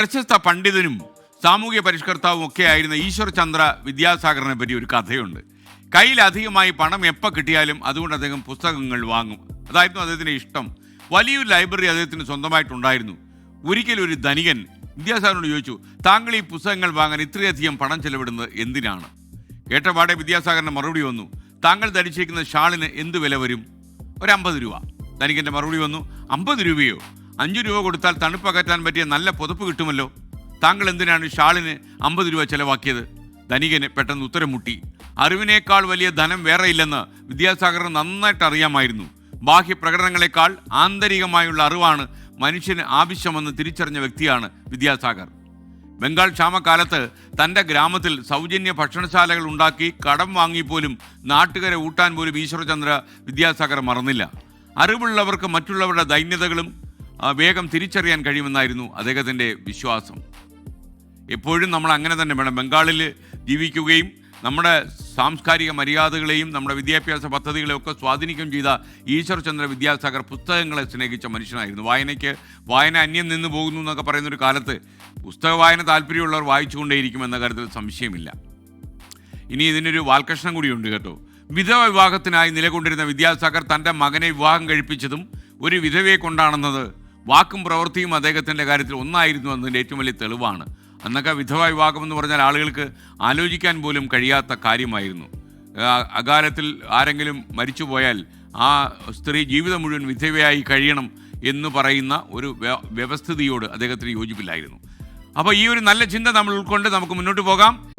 പ്രശസ്ത പണ്ഡിതനും സാമൂഹ്യ പരിഷ്കർത്താവും ഒക്കെ ആയിരുന്ന ഈശ്വർ ചന്ദ്ര വിദ്യാസാഗറിനെ പറ്റി ഒരു കഥയുണ്ട്. കയ്യിൽ അധികമായി പണം എപ്പോൾ കിട്ടിയാലും അതുകൊണ്ട് അദ്ദേഹം പുസ്തകങ്ങൾ വാങ്ങും. അതായിരുന്നു അദ്ദേഹത്തിന്റെ ഇഷ്ടം. വലിയൊരു ലൈബ്രറി അദ്ദേഹത്തിന് സ്വന്തമായിട്ടുണ്ടായിരുന്നു. ഒരിക്കലും ഒരു ധനികൻ വിദ്യാസാഗറിനോട് ചോദിച്ചു താങ്കൾ ഈ പുസ്തകങ്ങൾ വാങ്ങാൻ ഇത്രയധികം പണം ചെലവിടുന്നത് എന്തിനാണ്? കേട്ടപാടെ വിദ്യാസാഗറിന്റെ മറുപടി വന്നു താങ്കൾ ധരിച്ചിരിക്കുന്ന ഷാളിന് എന്ത് വില വരും? ഒരു അമ്പത് രൂപ. ധനികന്റെ മറുപടി വന്നു അമ്പത് രൂപയോ? അഞ്ച് രൂപ കൊടുത്താൽ തണുപ്പകറ്റാൻ പറ്റിയ നല്ല പുതപ്പ് കിട്ടുമല്ലോ. താങ്കൾ എന്തിനാണ് ഷാളിന് അമ്പത് രൂപ ചെലവാക്കിയത്? ധനികന് പെട്ടെന്ന് ഉത്തരം മുട്ടി. അറിവിനേക്കാൾ വലിയ ധനം വേറെയില്ലെന്ന് വിദ്യാസാഗർ നന്നായിട്ട് അറിയാമായിരുന്നു. ബാഹ്യ പ്രകടനങ്ങളെക്കാൾ ആന്തരികമായുള്ള അറിവാണ് മനുഷ്യന് ആവശ്യമെന്ന് തിരിച്ചറിഞ്ഞ വ്യക്തിയാണ് വിദ്യാസാഗർ. ബംഗാൾ ക്ഷാമകാലത്ത് തന്റെ ഗ്രാമത്തിൽ സൗജന്യ ഭക്ഷണശാലകൾ ഉണ്ടാക്കി കടം വാങ്ങിപ്പോലും നാട്ടുകാരെ ഊട്ടാൻ പോലും ഈശ്വരചന്ദ്ര വിദ്യാസാഗർ മറന്നില്ല. അറിവുള്ളവർക്ക് മറ്റുള്ളവരുടെ ദൈന്യതകളും വേഗം തിരിച്ചറിയാൻ കഴിയുമെന്നായിരുന്നു അദ്ദേഹത്തിന്റെ വിശ്വാസം. എപ്പോഴും നമ്മൾ അങ്ങനെ തന്നെ വേണം. ബംഗാളിൽ ജീവിക്കുകയും നമ്മുടെ സാംസ്കാരിക മര്യാദകളെയും നമ്മുടെ വിദ്യാഭ്യാസ പദ്ധതികളെയും ഒക്കെ സ്വാധീനിക്കുകയും ചെയ്ത ഈശ്വർചന്ദ്ര വിദ്യാസാഗർ പുസ്തകങ്ങളെ സ്നേഹിച്ച മനുഷ്യനായിരുന്നു. വായനയ്ക്ക് വായന അന്യം നിന്ന് പോകുന്നു എന്നൊക്കെ പറയുന്നൊരു കാലത്ത് പുസ്തക വായന താല്പര്യമുള്ളവർ വായിച്ചുകൊണ്ടേയിരിക്കും എന്ന കാര്യത്തിൽ സംശയമില്ല. ഇനി ഇതിനൊരു വാൽകൃഷ്ണം കൂടിയുണ്ട് കേട്ടോ. വിധവ വിവാഹത്തിനായി നിലകൊണ്ടിരുന്ന വിദ്യാസാഗർ തന്റെ മകനെ വിവാഹം കഴിപ്പിച്ചതും ഒരു വിധവയെ കൊണ്ടാണെന്നത് വാക്കും പ്രവൃത്തിയും അദ്ദേഹത്തിന്റെ കാര്യത്തിൽ ഒന്നായിരുന്നു എന്നതിന്റെ ഏറ്റവും വലിയ തെളിവാണ്. അന്നൊക്കെ വിധവ വിവാഹം എന്ന് പറഞ്ഞാൽ ആളുകൾക്ക് ആലോചിക്കാൻ പോലും കഴിയാത്ത കാര്യമായിരുന്നു. അകാലത്തിൽ ആരെങ്കിലും മരിച്ചു പോയാൽ ആ സ്ത്രീ ജീവിതം മുഴുവൻ വിധവയായി കഴിയണം എന്ന് പറയുന്ന ഒരു വ്യ- വ്യവസ്ഥിതിയോട് അദ്ദേഹത്തിന് യോജിപ്പില്ലായിരുന്നു. അപ്പോൾ ഈ ഒരു നല്ല ചിന്ത നമ്മൾ ഉൾക്കൊണ്ട് നമുക്ക് മുന്നോട്ട് പോകാം.